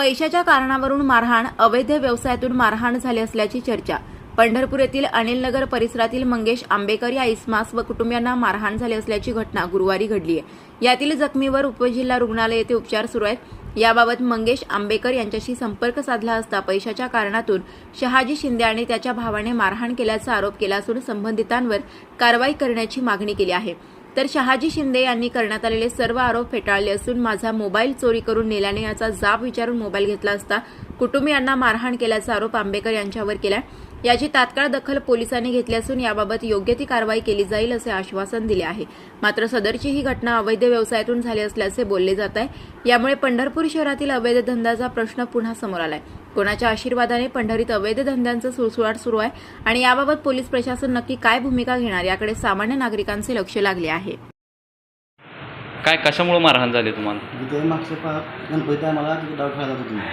पैशाच्या कारणावरून मारहाण अवैध व्यवसायातून मारहाण झाली असल्याची चर्चा. पंढरपूर येथील अनिल नगर परिसरातील मंगेश आंबेकर या इस्मास व कुटुंबियांना मारहाण झाली असल्याची घटना गुरुवारी घडली आहे. यातील जखमीवर उपजिल्हा रुग्णालय येथे उपचार सुरू आहेत. याबाबत मंगेश आंबेकर यांच्याशी संपर्क साधला असता पैशाच्या कारणातून शहाजी शिंदे आणि त्याच्या भावाने मारहाण केल्याचा आरोप केला असून संबंधितांवर कारवाई करण्याची मागणी केली आहे. तर शहाजी शिंदे यांनी करण्यात आलेले सर्व आरोप फेटाळले असून माझा मोबाईल चोरी करून नेल्याने याचा जाब विचारून मोबाईल घेतला असता कुटुंबियांना मारहाण केल्याचा आरोप आंबेकर यांच्यावर केला याची तात्काळ दखल पोलिसांनी घेतली असून याबाबत योग्य ती कारवाई केली जाईल असे आश्वासन दिले आहे. मात्र सदरची ही घटना अवैध व्यवसायातून झाली असल्याचे बोलले जात आहे. यामुळे पंढरपूर शहरातील अवैध धंद्याचा प्रश्न पुन्हा समोर आलाय. कोणाच्या आशीर्वादाने पंढरीत अवैध धंद्यांचं सुळसुळाट सुरू आहे आणि याबाबत पोलीस प्रशासन नक्की काय भूमिका घेणार याकडे सामान्य नागरिकांचे लक्ष लागले आहे. काय कशामुळे मारहाण झाली तुम्हाला? तिथे मागच्या पा गणपती टायमाला तिथे डाव खेळायला जातो तुम्ही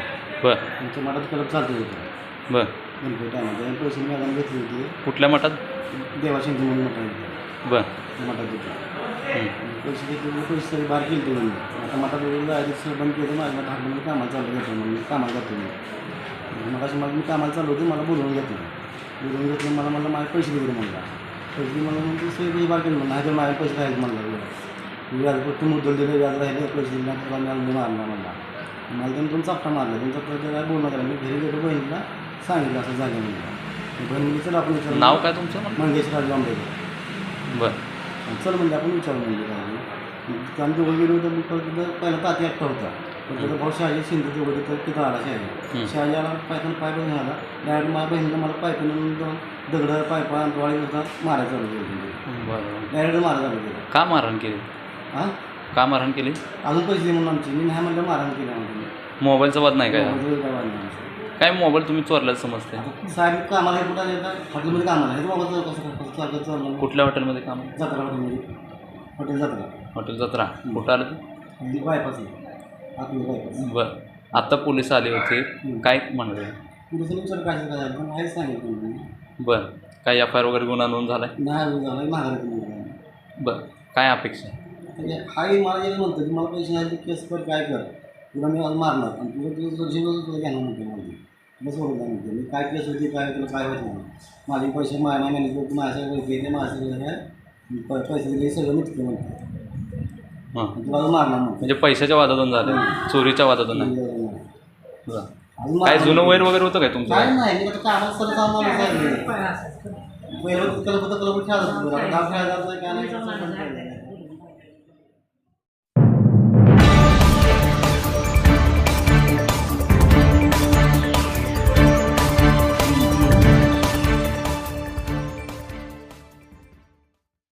बर. तुमच्या मठात कलप चालतो होतं. बर. गणपती टायमाला. पैसे मैदान घेतले होते. कुठल्या मठात? म्हणून आहे बर. मठात होते. हं. पैसे घेतले पैसे सगळे बाहेर केले तुम्ही आता मठात वगैरे जायचं सगळं बंद केलं माझ्या मठात म्हणून कामाला चालू घेतो म्हणून. मी कामाला जातो मी मग अशी मला मी कामाला चालू होते मला बोलवून घेतलं. बोलवून घेतलं मला मला माझे पैसे दिले म्हणला. पैसे दिले मला म्हणून सगळे पैसे बाहेर केले म्हणलं नाही तर माझे पैसे राहिले म्हणलं. व्याज फक्त मुद्दल दिलं व्याज राहिले पैसे दिले नाही तुला मी मारला म्हणला. मला त्यांनी दोन चापटा मारला दोन चापटा काय बोलणं करा मी घरी गेलो बहिणीला सांगितलं असं जागे म्हणलं. बहीण चला आपण विचारू. नाव काय तुमचं? मंगेश राजू आंबेकर बर. चल म्हणजे आपण विचारू म्हणजे काय ते आम्ही दोघं गेलो होतो पहिला ताती एकटा होता. पण त्याचा भाऊ शहाजी शिंदे दोघं तिथं तिथं आला शहाजी. शहाजी आला पायथन पाय बघून आला डायरेक्ट माझ्या बहिणीला मला पायथन दगडं पायपा डोळी होता मारायला चालू केलं डायरेक्ट मारायला चालू केलं. का मारहाण केली? हां? का मारहाण केली? अजून पैसे म्हणून आमची. मी नाही म्हणलं मारहाण केली आम्हाला मोबाईलचा वाद नाही काय? मोबाईल काय आमचं. मोबाईल तुम्ही चोरल्याचं समजते साहेब कामाला कुठं हॉटेलमध्ये कामाला. हे बाबा कसं चालतं चाललं कुठल्या हॉटेलमध्ये काम? आहे? जत्रा हॉटेलमध्ये. हॉटेल जत्रा. हॉटेल जत्रा. कुठं आलं ते? बायपास बर. आत्ता पोलीस आले होते. काय म्हणाले? पुलिस विचार काय काय झालं? पण सांगितलं बर. काय एफ आय आर वगैरे गुन्हा नोंद झालाय? नाही अजून झालं महागारी तुम्ही बर. काय अपेक्षा? आई मला जे म्हणतं की मला पैसे नाही केस कर काय कर? तुला मी आज मारणार आणि तुझं तुझं तुझं जीवन तुला घेणार म्हणते मला. तुला सोडून द्या म्हणते. मी काय केस होती काय तुला काय व्हायचं नाही. माझे पैसे माझ्या घेतले माझ्या सगळं आहे प- पैसे दिले सगळं मिटते म्हणते. हां. मारणार म्हणजे पैशाच्या वादातून झाले. चोरीच्या वादातून नाही बरं. अजून काय जुनं. वैर वगैरे होतं काय काय तुमचं? नाही मी आता कामाला सरळ कामाला जायचं पहिलं कलपत कलपत खेळत होतो आता गाव खेळायला जायचं काय नाही